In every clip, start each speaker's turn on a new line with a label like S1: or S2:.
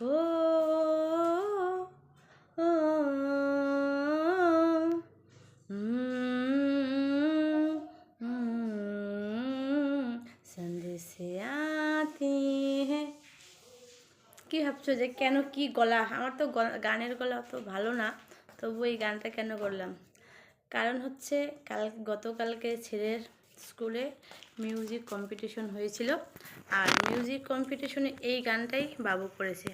S1: ও কি ভাবছ যে কেন কি গলা আমার তো গানের গলা অত ভালো না তবু এই গানটা কেন করলাম কারণ হচ্ছে কাল গতকালকে ছেলের স্কুলে মিউজিক কম্পিটিশন হয়েছিল। আর মিউজিক কম্পিটিশনে এই গানটাই বাবু করেছে।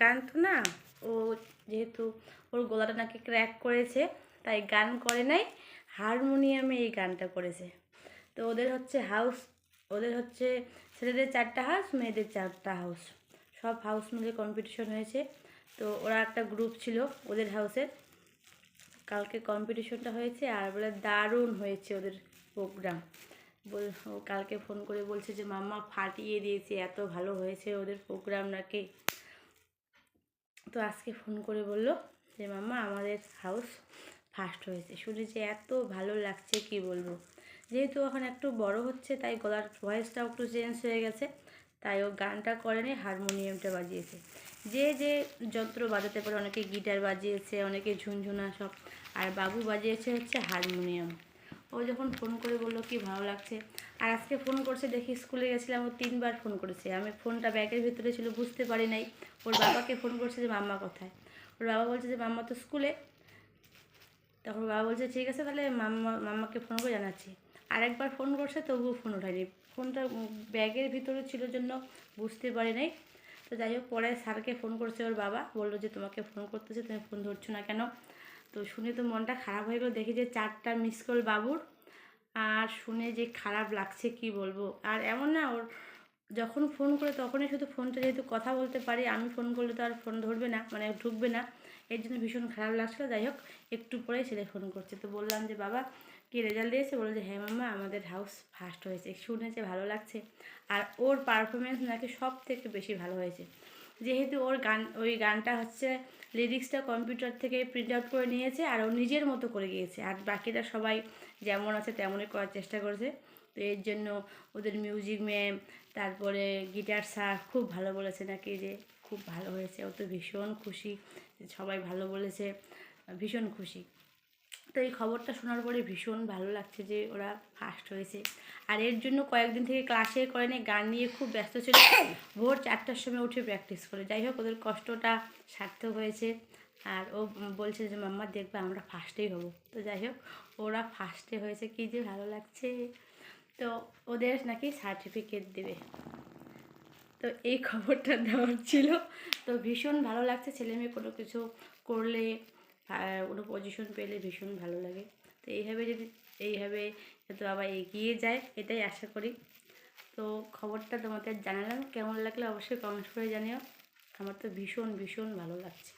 S1: গান তো না, ও যেহেতু ওর গলাটা নাকি ক্র্যাক করেছে, তাই গান করে নাই, হারমোনিয়ামে এই গানটা করেছে। তো ওদের হচ্ছে হাউস, ওদের হচ্ছে ছেলেদের চারটা হাউস, মেয়েদের চারটা হাউস। সব হাউস মিলে কম্পিটিশন হয়েছে। তো ওরা একটা গ্রুপ ছিল ওদের হাউসের কালকে কম্পিটিশনটা হয়েছে আর বলে দারুণ হয়েছে ওদের প্রোগ্রাম বল কালকে ফোন করে বলছে যে, মাম্মা ফাটিয়ে দিয়েছে, এত ভালো হয়েছে ওদের প্রোগ্রাম নাকি? তো আজকে ফোন করে বলল যে, মাম্মা, আমাদের হাউস ফার্স্ট হয়েছে। শুনে যে এত ভালো লাগছে, কি বলব? যেহেতু এখন একটু বড় হচ্ছে, তাই গলার ভয়েসটাও একটু চেঞ্জ হয়ে গেছে। তাই ও গানটা করেনি, হারমোনিয়ামটা বাজিয়েছে। যে যে যন্ত্র বাজাতে পারে, অনেকে গিটার বাজিয়েছে, অনেকে ঝুনঝুনা সব। আর বাবু বাজিয়েছে হচ্ছে হারমোনিয়াম। ও যখন ফোন করে বলল, কি ভালো লাগছে? আর আজকে ফোন করছে, দেখি স্কুলে গেছিলাম, ও তিনবার ফোন করেছে। আমি ফোনটা ব্যাগের ভিতরে ছিল, বুঝতে পারি নাই। ওর বাবাকে ফোন করছে যে, মাম্মা কোথায়? ওর বাবা বলছে যে, মাম্মা তো স্কুলে। তখন বাবা বলছে, ঠিক আছে, তাহলে মাম্মা, মাম্মাকে ফোন করে জানাচ্ছি। আরেকবার ফোন করছে, তবুও ফোন ওঠায়নি। ফোনটা ব্যাগের ভিতরে ছিল জন্য বুঝতে পারি নাই। তো যাই হোক, পরে স্যারকে ফোন করছে ওর বাবা। বলল যে, তোমাকে ফোন করতেছে, তুমি ফোন ধরছো না কেন? তো শুনে তো মনটা খারাপ হয়ে গেলো। দেখি যে চারটা মিস কল বাবুর। আর শুনে যে খারাপ লাগছে, কি বলব? আর এমন না, ওর যখন ফোন করে তখনই শুধু ফোনটা যেহেতু কথা বলতে পারি, আমি ফোন করলে তো আর ফোন ধরবে না মানে ঢুকবে না। এর জন্য ভীষণ খারাপ লাগছিল। যাই হোক, একটু পরেই ছেলে ফোন করছে। তো বললাম যে, বাবা, কি রেজাল্ট দিয়েছে? বলল যে হ্যাঁ মাম্মা, আমাদের হাউস ফার্স্ট হয়েছে। শুনেছে, ভালো লাগছে। আর ওর পারফরমেন্স নাকি সব থেকে বেশি ভালো হয়েছে। যেহেতু ওর গান, ওই গানটা হচ্ছে লিরিক্সটা কম্পিউটার থেকে প্রিন্ট আউট করে নিয়েছে আর ও নিজের মতো করে গিয়েছে। আর বাকিরা সবাই যেমন আছে তেমনই করার চেষ্টা করেছে। তো এর জন্য ওদের মিউজিক ম্যাম তারপরে গিটার স্যার খুব ভালো বলেছে নাকি যে খুব ভালো হয়েছে। ও তো ভীষণ খুশি, সবাই ভালো বলেছে, ভীষণ খুশি। তো এই খবরটা শোনার পরে ভীষণ ভালো লাগছে যে ওরা ফার্স্ট হয়েছে। আর এর জন্য কয়েকদিন থেকে ক্লাসে করেনি গান নিয়ে খুব ব্যস্ত ছিল। ভোর চারটার সময় উঠে প্র্যাকটিস করে। যাই হোক, ওদের কষ্টটা সার্থক হয়েছে। আর ও বলছে যে, মাম্মা, দেখবে আমরা ফার্স্টেই হব। তো যাই হোক, ওরা ফার্স্টে হয়েছে। কি যে ভালো লাগছে। তো ওদের নাকি সার্টিফিকেট দেবে। তো এই খবরটা দেওয়ার ছিল। তো ভীষণ ভালো লাগছে, ছেলে মেয়ে কোনো কিছু করলে কোনো পজিশন পেলে ভীষণ ভালো লাগে। তো এইভাবে যদি, এইভাবে যাতে আবার এগিয়ে যায়, এটাই আশা করি। তো খবরটা তোমাদের জানালাম, কেমন লাগলে অবশ্যই কমেন্ট করে জানিও। আমার তো ভীষণ ভীষণ ভালো লাগছে।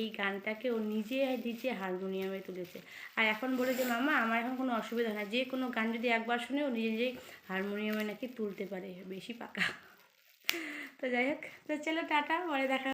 S1: এই গানটাকে ও নিজে নিজে হারমোনিয়ামে তুলেছে। আর এখন বলে যে, মামা, আমার এখন কোনো অসুবিধা না যে কোনো গান যদি একবার শুনে ও নিজে নিজেই হারমোনিয়ামে নাকি তুলতে পারে। বেশি পাকা। তো যাই হোক তো চলো টাটা পরে দেখা